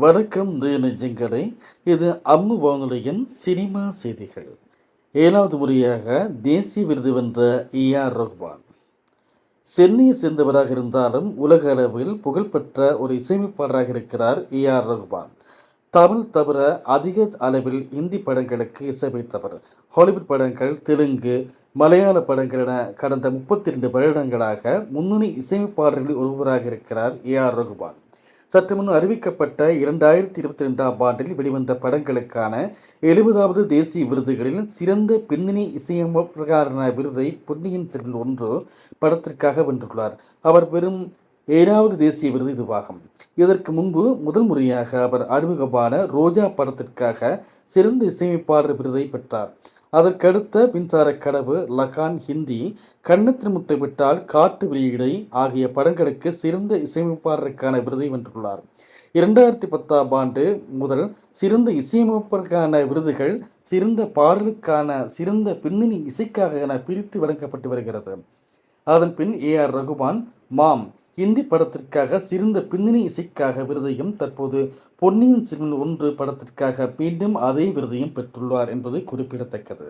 வணக்கம் நெஞ்சங்களே இது அம்மு வானொலியின் சினிமா செய்திகள். ஏழாவது முறையாக தேசிய விருது வென்ற ஏ ஆர் ரஹ்மான் சென்னையை சேர்ந்தவராக இருந்தாலும் உலக அளவில் புகழ்பெற்ற ஒரு இசையமைப்பாளராக இருக்கிறார் ஏ ஆர் ரஹ்மான் தமிழ் தவிர அதிக அளவில் இந்தி படங்களுக்கு இசையமைத்தவர். ஹாலிவுட் படங்கள் தெலுங்கு மலையாள படங்கள் என கடந்த முப்பத்தி ரெண்டு வருடங்களாக முன்னணி இசையமைப்பாளர்களில் ஒருவராக இருக்கிறார் ஏ ஆர் ரகுமான். சற்று முன் அறிவிக்கப்பட்ட இரண்டாயிரத்தி இருபத்தி ரெண்டாம் ஆண்டில் வெளிவந்த படங்களுக்கான எழுபதாவது தேசிய விருதுகளில் சிறந்த பின்னணி இசையமைப்பாளரான விருதை பொன்னியின் செல்வன் ஒன்று படத்திற்காக வென்றுள்ளார். அவர் பெறும் ஏழாவது தேசிய விருது இதுவாகும். இதற்கு முன்பு முதல் முறையாக அவர் அறிமுகமான ரோஜா படத்திற்காக சிறந்த இசையமைப்பாளர் விருதை பெற்றார். அதற்கடுத்த மின்சார கடவு லகான் ஹிந்தி கண்ணத்தில் முத்தை விட்டால் காட்டு வெளியீடை ஆகிய படங்களுக்கு சிறந்த இசையமைப்பாளருக்கான விருதை வென்றுள்ளார். இரண்டாயிரத்தி பத்தாம் ஆண்டு முதல் சிறந்த இசையமைப்பதற்கான விருதுகள் சிறந்த பாடலுக்கான சிறந்த பின்னணி இசைக்காக என பிரித்து வழங்கப்பட்டு வருகிறது. அதன் பின் A R Rahman Mom Hindi படத்திற்காக சிறந்த பின்னணி இசைக்காக விருதையும் தற்போது பொன்னியின் செல்வன் ஒன்று படத்திற்காக மீண்டும் அதே விருதையும் பெற்றுள்ளார் என்பது குறிப்பிடத்தக்கது.